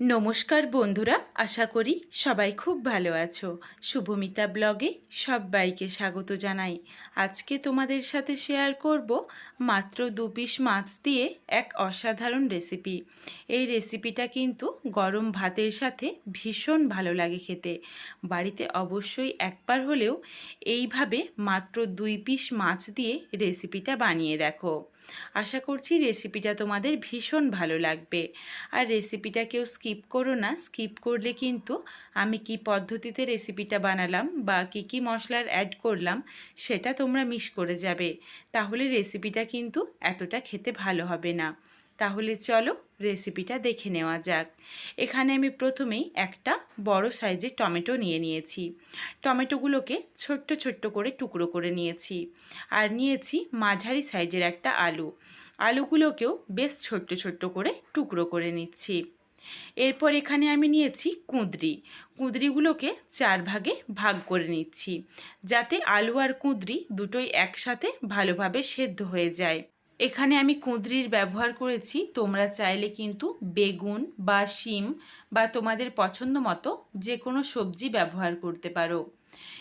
নমস্কার বন্ধুরা, আশা করি সবাই খুব ভালো আছো। শুভমিতা ব্লগে সবাইকে স্বাগত জানাই। আজকে তোমাদের সাথে শেয়ার করব মাত্র দু পিস মাছ দিয়ে এক অসাধারণ রেসিপি এই রেসিপিটা কিন্তু গরম ভাতের সাথে ভীষণ ভালো লাগে খেতে। বাড়িতে অবশ্যই একবার হলেও এইভাবে মাত্র দুই পিস মাছ দিয়ে রেসিপিটা বানিয়ে দেখো। আশা করছি রেসিপিটা তোমাদের ভীষণ ভালো লাগবে। আর রেসিপিটা কেউ স্কিপ করো না স্কিপ করলে কিন্তু আমি কি পদ্ধতিতে রেসিপিটা বানালাম বা কি কি মশলার অ্যাড করলাম সেটা তোমরা মিস করে যাবে। তাহলে রেসিপিটা কিন্তু এতটা খেতে ভালো হবে না। তাহলে চলো রেসিপিটা দেখে নেওয়া যাক। এখানে আমি প্রথমেই একটা বড় সাইজের টমেটো নিয়ে নিয়েছি। টমেটোগুলোকে ছোট্ট ছোট্ট করে টুকরো করে নিয়েছি আর নিয়েছি মাঝারি সাইজের একটা আলু। আলুগুলোকেও বেশ ছোট্ট ছোট্ট করে টুকরো করে নিচ্ছি। এরপর এখানে আমি নিয়েছি কুঁদরি। কুঁদরিগুলোকে চার ভাগে ভাগ করে নিচ্ছি যাতে আলু আর কুঁদরি দুটোই একসাথে ভালোভাবে সেদ্ধ হয়ে যায়। এখানে আমি কুঁদরির ব্যবহার করেছি। তোমরা চাইলে কিন্তু বেগুন বা শিম বা তোমাদের পছন্দ মতো যে কোনো সবজি ব্যবহার করতে পারো।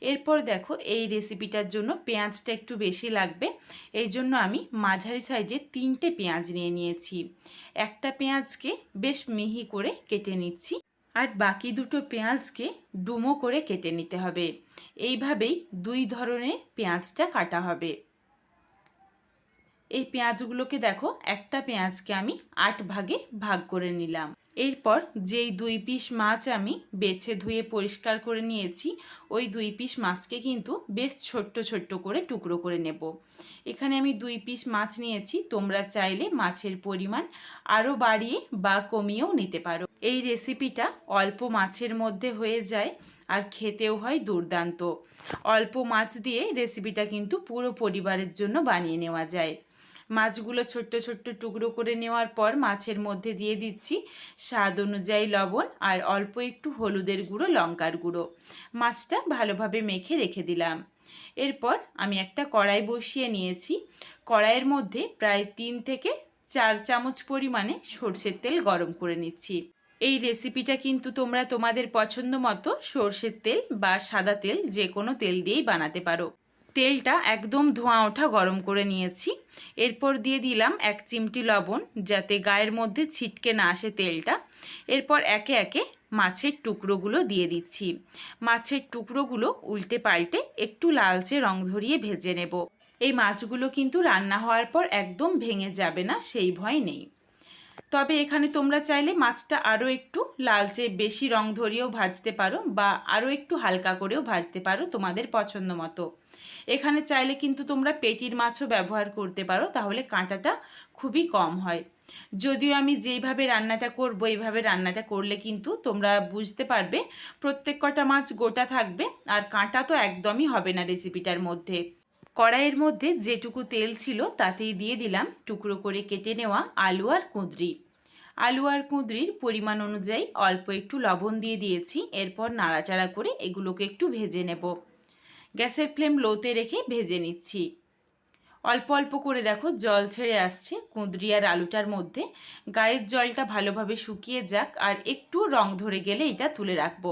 এরপর দেখো, এই রেসিপিটার জন্য পেঁয়াজটা একটু বেশি লাগবে। এই জন্য আমি মাঝারি সাইজে তিনটে পেঁয়াজ নিয়ে নিয়েছি। একটা পেঁয়াজকে বেশ মিহি করে কেটে নিচ্ছি আর বাকি দুটো পেঁয়াজকে ডুমো করে কেটে নিতে হবে। এইভাবেই দুই ধরনের পেঁয়াজটা কাটা হবে। এই পেঁয়াজগুলোকে দেখো, একটা পেঁয়াজকে আমি আট ভাগে ভাগ করে নিলাম। এরপর যেই দুই পিস মাছ আমি বেছে ধুয়ে পরিষ্কার করে নিয়েছি, ওই দুই পিস মাছকে কিন্তু বেশ ছোট্ট ছোট্ট করে টুকরো করে নেব। এখানে আমি দুই পিস মাছ নিয়েছি, তোমরা চাইলে মাছের পরিমাণ আরও বাড়িয়ে বা কমিয়েও নিতে পারো। এই রেসিপিটা অল্প মাছের মধ্যে হয়ে যায় আর খেতেও হয় দুর্দান্ত। অল্প মাছ দিয়ে রেসিপিটা কিন্তু পুরো পরিবারের জন্য বানিয়ে নেওয়া যায়। মাছগুলো ছোট্ট ছোট্ট টুকরো করে নেওয়ার পর মাছের মধ্যে দিয়ে দিচ্ছি স্বাদ অনুযায়ী লবণ আর অল্প একটু হলুদের গুঁড়ো, লঙ্কার গুঁড়ো। মাছটা ভালোভাবে মেখে রেখে দিলাম। এরপর আমি একটা কড়াই বসিয়ে নিয়েছি। কড়াইয়ের মধ্যে প্রায় তিন থেকে চার চামচ পরিমাণে সর্ষের তেল গরম করে নিচ্ছি। এই রেসিপিটা কিন্তু তোমরা তোমাদের পছন্দ মতো সর্ষের তেল বা সাদা তেল যে কোনো তেল দিয়েই বানাতে পারো। তেলটা একদম ধোঁয়া ওঠা গরম করে নিয়েছি। এরপর দিয়ে দিলাম এক চিমটি লবণ যাতে গায়ের মধ্যে ছিটকে না আসে তেলটা। এরপর একে একে মাছের টুকরোগুলো দিয়ে দিচ্ছি। মাছের টুকরোগুলো উল্টে পাল্টে একটু লালচে রং ধরিয়ে ভেজে নেব। এই মাছগুলো কিন্তু রান্না হওয়ার পর একদম ভেঙে যাবে না, সেই ভয় নেই। তবে এখানে তোমরা চাইলে মাছটা আরও একটু লালচে বেশি রং ধরিয়েও ভাজতে পারো বা আরও একটু হালকা করেও ভাজতে পারো তোমাদের পছন্দ মতো। এখানে চাইলে কিন্তু তোমরা পেটির মাছও ব্যবহার করতে পারো, তাহলে কাঁটাটা খুবই কম হয়। যদিও আমি যেইভাবে রান্নাটা করব, এইভাবে রান্নাটা করলে কিন্তু তোমরা বুঝতে পারবে প্রত্যেক কটা মাছ গোটা থাকবে, আর কাঁটা তো একদমই হবে না রেসিপিটার মধ্যে। কড়াইয়ের মধ্যে যেটুকু তেল ছিল তাতেই দিয়ে দিলাম টুকরো করে কেটে নেওয়া আলু আর কুঁদরি। আলু আর কুঁদরির পরিমাণ অনুযায়ী অল্প একটু লবণ দিয়ে দিয়েছি, এরপর নাড়াচাড়া করে এগুলোকে একটু ভেজে নেব। গ্যাসের ফ্লেম লোতে রেখে ভেজে নিচ্ছি। অল্প অল্প করে দেখো জল ছেড়ে আসছে, কুঁদরি আর আলুটার মধ্যে। গায়ের জলটা ভালোভাবে শুকিয়ে যাক আর একটু রং ধরে গেলে এটা তুলে রাখব।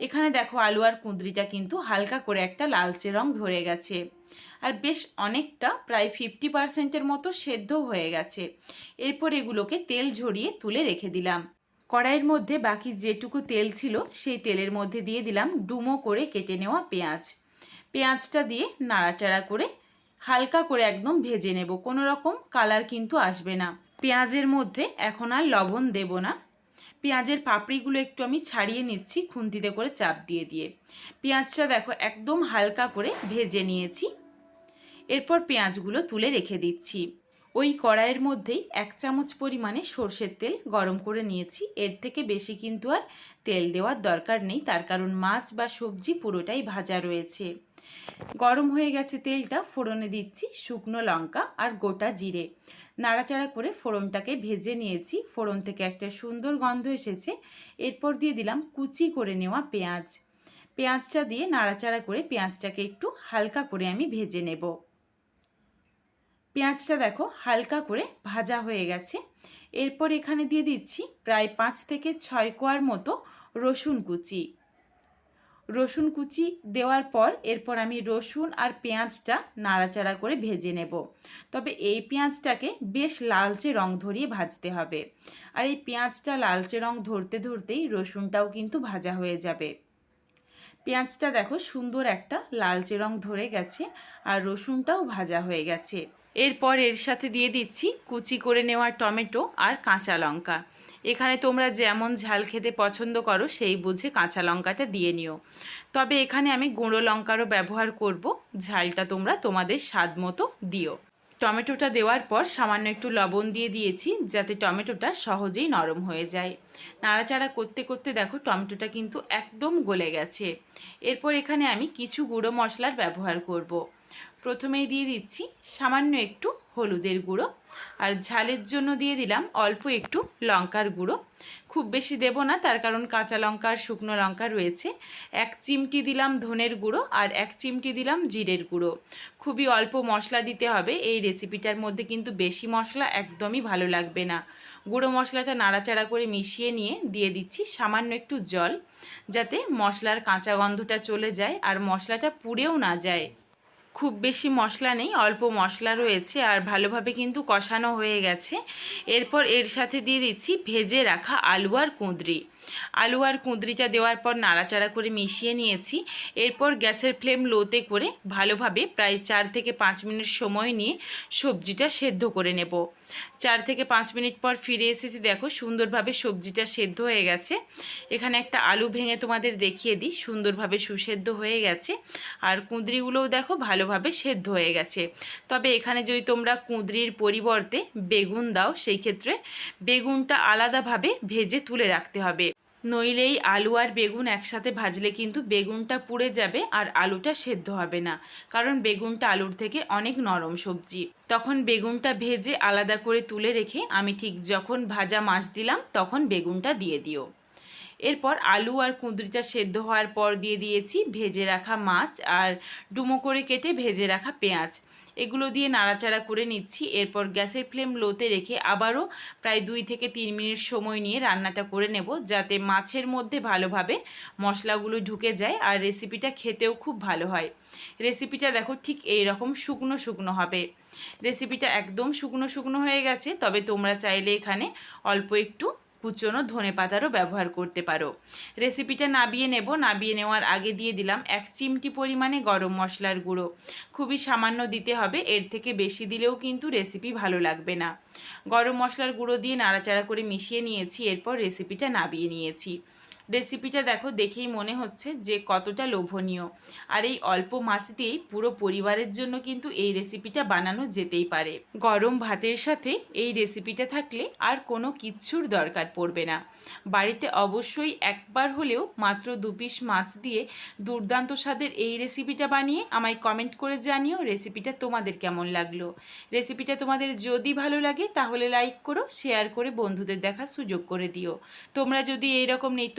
এখানে দেখো আলু আর কুঁদরিটা কিন্তু হালকা করে একটা লালচে রং ধরে গেছে। আর বেশ অনেকটা প্রায় ফিফটি পার্সেন্টের মতো সেদ্ধ হয়ে গেছে। এরপর এগুলোকে তেল ঝরিয়ে তুলে রেখে দিলাম। কড়াইয়ের মধ্যে বাকি যেটুকু তেল ছিল, সেই তেলের মধ্যে দিয়ে দিলাম ডুমো করে কেটে নেওয়া পেঁয়াজ। পেঁয়াজটা দিয়ে নাড়াচাড়া করে হালকা করে একদম ভেজে নেব, কোনো রকম কালার কিন্তু আসবে না। পেঁয়াজের মধ্যে এখন আর লবণ দেব না পেঁয়াজের পাপড়িগুলো একটু আমি ছাড়িয়ে নিচ্ছি খুন্তিতে করে চাপ দিয়ে দিয়ে। পেঁয়াজটা দেখো একদম হালকা করে ভেজে নিয়েছি। এরপর পেঁয়াজগুলো তুলে রেখে দিচ্ছি। ওই কড়াইয়ের মধ্যেই এক চামচ পরিমাণে সর্ষের তেল গরম করে নিয়েছি। এর থেকে বেশি কিন্তু আর তেল দেওয়ার দরকার নেই, তার কারণ মাছ বা সবজি পুরোটাই ভাজা রয়েছে। গরম হয়ে গেছে তেলটা, ফোড়নে দিচ্ছি শুকনো লঙ্কা আর গোটা জিরে। নাড়াচাড়া করে ফোড়নটাকে ভেজে নিয়েছি। ফোড়ন থেকে একটা সুন্দর গন্ধ এসেছে। এরপর দিয়ে দিলাম কুচি করে নেওয়া পেঁয়াজ। পেঁয়াজটা দিয়ে নাড়াচাড়া করে পেঁয়াজটাকে একটু হালকা করে আমি ভেজে নেব। পেঁয়াজটা দেখো হালকা করে ভাজা হয়ে গেছে। এরপর এখানে দিয়ে দিচ্ছি প্রায় পাঁচ থেকে ছয় কোয়ার মতো রসুন কুচি। রসুন কুচি দেওয়ার পর এরপর আমি রসুন আর পেঁয়াজটা নাড়াচাড়া করে ভেজে নেব। তবে এই পেঁয়াজটাকে বেশ লালচে রং ধরিয়ে ভাজতে হবে। আর এই পেঁয়াজটা লালচে রং ধরতে ধরতেই রসুনটাও কিন্তু ভাজা হয়ে যাবে। পেঁয়াজটা দেখো সুন্দর একটা লালচে রং ধরে গেছে আর রসুনটাও ভাজা হয়ে গেছে। এরপর এর সাথে দিয়ে দিচ্ছি কুচি করে নেওয়া টমেটো আর কাঁচা লঙ্কা। এখানে তোমরা যেমন ঝাল খেতে পছন্দ করো, সেই বুঝে কাঁচা লঙ্কাটা দিয়ে নিও। তবে এখানে আমি গুঁড়ো লঙ্কারও ব্যবহার করব, ঝালটা তোমরা তোমাদের স্বাদ মতো দিও। টমেটোটা দেওয়ার পর সামান্য একটু লবণ দিয়ে দিয়েছি, যাতে টমেটোটা সহজেই নরম হয়ে যায়। নাড়াচাড়া করতে করতে দেখো টমেটোটা কিন্তু একদম গলে গেছে। এরপর এখানে আমি কিছু গুঁড়ো মশলার ব্যবহার করব। প্রথমেই দিয়ে দিচ্ছি সামান্য একটু হলুদের গুঁড়ো। আর ঝালের জন্য দিয়ে দিলাম অল্প একটু লঙ্কার গুঁড়ো। খুব বেশি দেব না, তার কারণ কাঁচা লঙ্কা আর শুকনো লঙ্কা রয়েছে। এক চিমটি দিলাম ধনের গুঁড়ো আর এক চিমটি দিলাম জিরের গুঁড়ো। খুবই অল্প মশলা দিতে হবে, এই রেসিপিটার মধ্যে কিন্তু বেশি মশলা একদমই ভালো লাগবে না। গুঁড়ো মশলাটা নাড়াচাড়া করে মিশিয়ে নিয়ে দিয়ে দিচ্ছি সামান্য একটু জল, যাতে মশলার কাঁচা গন্ধটা চলে যায় আর মশলাটা পুড়েও না যায়। খুব বেশি মশলা নেই, অল্প মশলা রয়েছে আর ভালোভাবে কিন্তু কষানো হয়ে গেছে। এরপর এর সাথে দিয়ে দিচ্ছি ভেজে রাখা আলু আর কুঁদরি। আলু আর কুঁদরিটা দেওয়ার পর নাড়াচাড়া করে মিশিয়ে নিয়েছি। এরপর গ্যাসের ফ্লেম লোতে করে ভালোভাবে প্রায় চার থেকে পাঁচ মিনিট সময় নিয়ে সবজিটা সেদ্ধ করে নেব। চার থেকে পাঁচ মিনিট পর ফিরে এসেছি, দেখো সুন্দরভাবে সবজিটা সেদ্ধ হয়ে গেছে। এখানে একটা আলু ভেঙে তোমাদের দেখিয়ে দিই, সুন্দরভাবে সুসেদ্ধ হয়ে গেছে। আর কুঁদরিগুলোও দেখো ভালোভাবে সেদ্ধ হয়ে গেছে। তবে এখানে যদি তোমরা কুঁদরির পরিবর্তে বেগুন দাও, সেই ক্ষেত্রে বেগুনটা আলাদাভাবে ভেজে তুলে রাখতে হবে। নইলেই আলু আর বেগুন একসাথে ভাজলে কিন্তু বেগুনটা পুড়ে যাবে আর আলুটা সেদ্ধ হবে না। কারণ বেগুনটা আলুর থেকে অনেক নরম সবজি। তখন বেগুনটা ভেজে আলাদা করে তুলে রেখে আমি ঠিক যখন ভাজা মাছ দিলাম তখন বেগুনটা দিয়ে দিও। এরপর আলু আর কুঁদরিটা সেদ্ধ হওয়ার পর দিয়ে দিয়েছি ভেজে রাখা মাছ আর ডুমো করে কেটে ভেজে রাখা পেঁয়াজ। এগুলো দিয়ে নাড়াচাড়া করে নিচ্ছি। এরপর গ্যাসের ফ্লেম লোতে রেখে আবারও প্রায় দুই থেকে তিন মিনিট সময় নিয়ে রান্নাটা করে নেব, যাতে মাছের মধ্যে ভালোভাবে মশলাগুলো ঢুকে যায় আর রেসিপিটা খেতেও খুব ভালো হয়। রেসিপিটা দেখো ঠিক এই রকম শুকনো শুকনো হবে। রেসিপিটা একদম শুকনো শুকনো হয়ে গেছে, তবে তোমরা চাইলে এখানে অল্প একটু কুচনো ধনে পাতারও ব্যবহার করতে পারো। রেসিপিটা নাবিয়ে নেব। নাবিয়ে নেওয়ার আগে দিয়ে দিলাম এক চিমটি পরিমাণে গরম মশলার গুঁড়ো। খুবই সামান্য দিতে হবে, এর থেকে বেশি দিলেও কিন্তু রেসিপি ভালো লাগবে না। গরম মশলার গুঁড়ো দিয়ে নাড়াচাড়া করে মিশিয়ে নিয়েছি, এরপর রেসিপিটা নাবিয়ে নিয়েছি। রেসিপিটা দেখো, দেখেই মনে হচ্ছে যে কতটা লোভনীয়। আর এই অল্প মাছ দিয়েই পুরো পরিবারের জন্য কিন্তু এই রেসিপিটা বানানো যেতেই পারে। গরম ভাতের সাথে এই রেসিপিটা থাকলে আর কোনো কিচ্ছুর দরকার পড়বে না। বাড়িতে অবশ্যই একবার হলেও মাত্র দু পিস মাছ দিয়ে দুর্দান্ত স্বাদের এই রেসিপিটা বানিয়ে আমায় কমেন্ট করে জানিও রেসিপিটা তোমাদের কেমন লাগল। রেসিপিটা তোমাদের যদি ভালো লাগে তাহলে লাইক করো শেয়ার করে বন্ধুদের দেখার সুযোগ করে দিও। তোমরা যদি এইরকম নিত্য